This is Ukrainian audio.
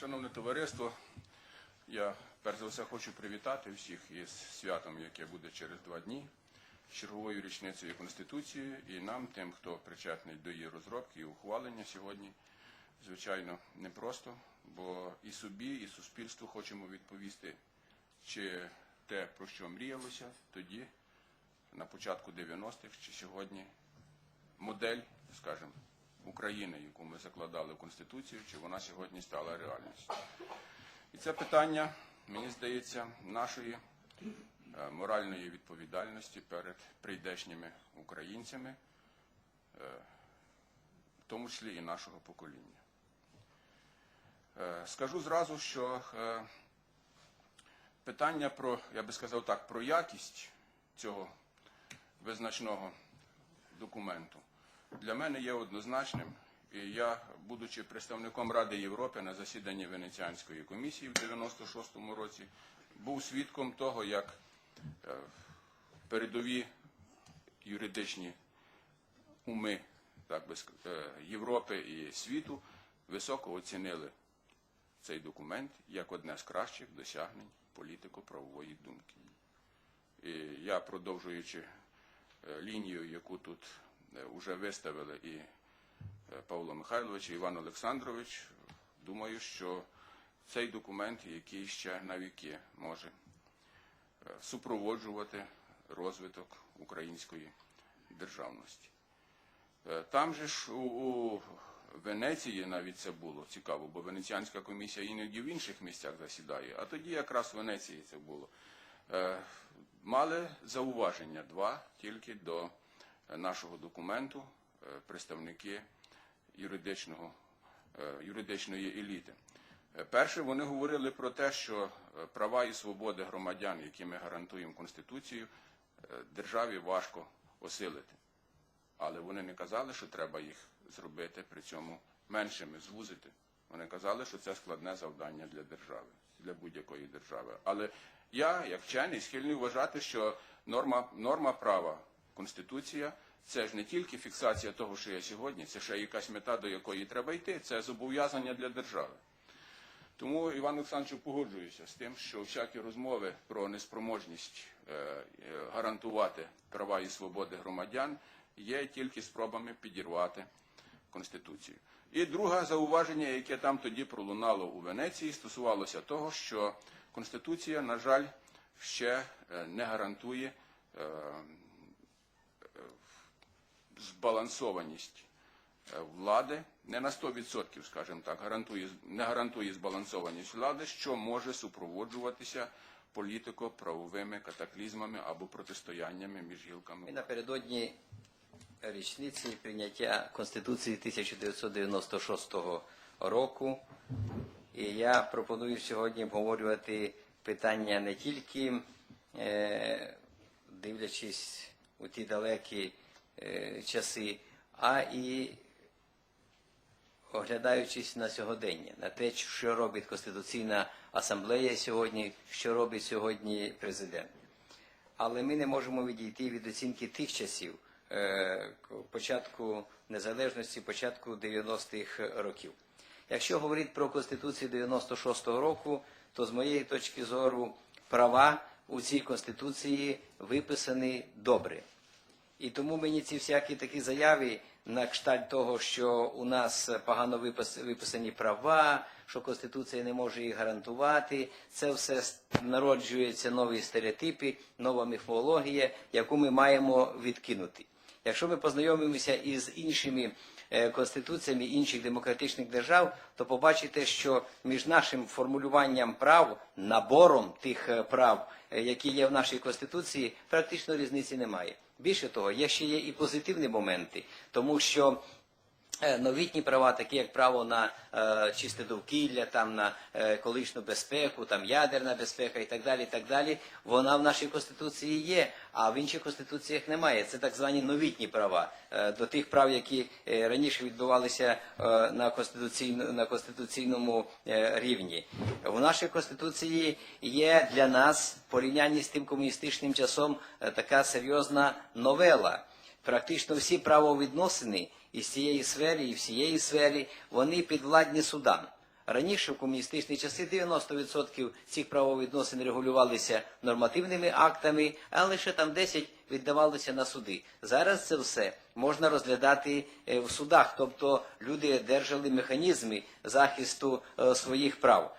Шановне товариство, я перш за все хочу привітати всіх із святом, яке буде через два дні, з черговою річницею Конституції, і нам, тим, хто причетний до її розробки і ухвалення сьогодні, звичайно, непросто, бо і собі, і суспільству хочемо відповісти, чи те, про що мріялося тоді, на початку 90-х, чи сьогодні модель, скажімо, України, яку ми закладали в Конституцію, чи вона сьогодні стала реальністю. І це питання, мені здається, нашої е, моральної відповідальності перед прийдешніми українцями, е, в тому числі і нашого покоління. Е, Скажу зразу, що питання про, я би сказав так, про якість цього визначного документу для мене є однозначним. І я, будучи представником Ради Європи на засіданні Венеціанської комісії в 96-му році, був свідком того, як е, передові юридичні уми так би, е, Європи і світу високо оцінили цей документ як одне з кращих досягнень політико-правової думки. І я, продовжуючи е, лінію, яку тут вже виставили і е, Павло Михайлович, і Іван Олександрович, думаю, що цей документ, який ще на віки може е, супроводжувати розвиток української державності. Е, Там же ж у, Венеції навіть це було цікаво, бо Венеціанська комісія іноді в інших місцях засідає, а тоді якраз в Венеції це було. Е, Мали зауваження два тільки до е, нашого документу е, представники юридичного, е, юридичної еліти. Е, Перше, вони говорили про те, що е, права і свободи громадян, які ми гарантуємо Конституцією, е, державі важко осилити. Але вони не казали, що треба їх зробити при цьому меншими, звузити. Вони казали, що це складне завдання для держави, для будь-якої держави. Але я, як вчений, схильний вважати, що норма, норма права, Конституція, це ж не тільки фіксація того, що є сьогодні, це ще якась мета, до якої треба йти, це зобов'язання для держави. Тому, Іван Олександровичу, погоджуюся з тим, що всякі розмови про неспроможність е, е, гарантувати права і свободи громадян є тільки спробами підірвати Конституцію. І друге зауваження, яке там тоді пролунало у Венеції, стосувалося того, що Конституція, на жаль, ще е, не гарантує збалансованість е, влади, не на 100%, скажімо так, гарантує, не гарантує збалансованість влади, що може супроводжуватися політико-правовими катаклізмами або протистояннями між гілками. Ми напередодні річниці прийняття Конституції 1996 року. І я пропоную сьогодні обговорювати питання не тільки е, дивлячись у ті далекі часи, а і оглядаючись на сьогодення, на те, що робить Конституційна асамблея сьогодні, що робить сьогодні президент. Але ми не можемо відійти від оцінки тих часів, е, початку незалежності, початку 90-х років. Якщо говорити про Конституцію 96-го року, то з моєї точки зору права у цій Конституції виписані добре. І тому мені ці всякі такі заяви на кшталт того, що у нас погано випис- виписані права, що Конституція не може їх гарантувати, це все народжуються нові стереотипи, нова міфологія, яку ми маємо відкинути. Якщо ми познайомимося із іншими е, конституціями інших демократичних держав, то побачите, що між нашим формулюванням прав, набором тих е, прав, е, які є в нашій конституції, практично різниці немає. Більше того, є ще є і позитивні моменти, тому що новітні права, такі як право на е, чисте довкілля, там на е, безпеку, там ядерна безпека і так далі, і так далі, вона в нашій конституції є, а в інших конституціях немає. Це так звані новітні права е, до тих прав, які е, раніше відбувалися е, на конституційно на конституційному е, рівні. В нашій конституції є для нас в порівнянні з тим комуністичним часом е, така серйозна новела. Практично всі правовідносини із цієї сфери і всієї сфери вони підвладні судам. Раніше в комуністичні часи 90% цих правовідносин регулювалися нормативними актами, а лише там 10 віддавалося на суди. Зараз це все можна розглядати е, в судах, тобто люди держали механізми захисту е, своїх прав.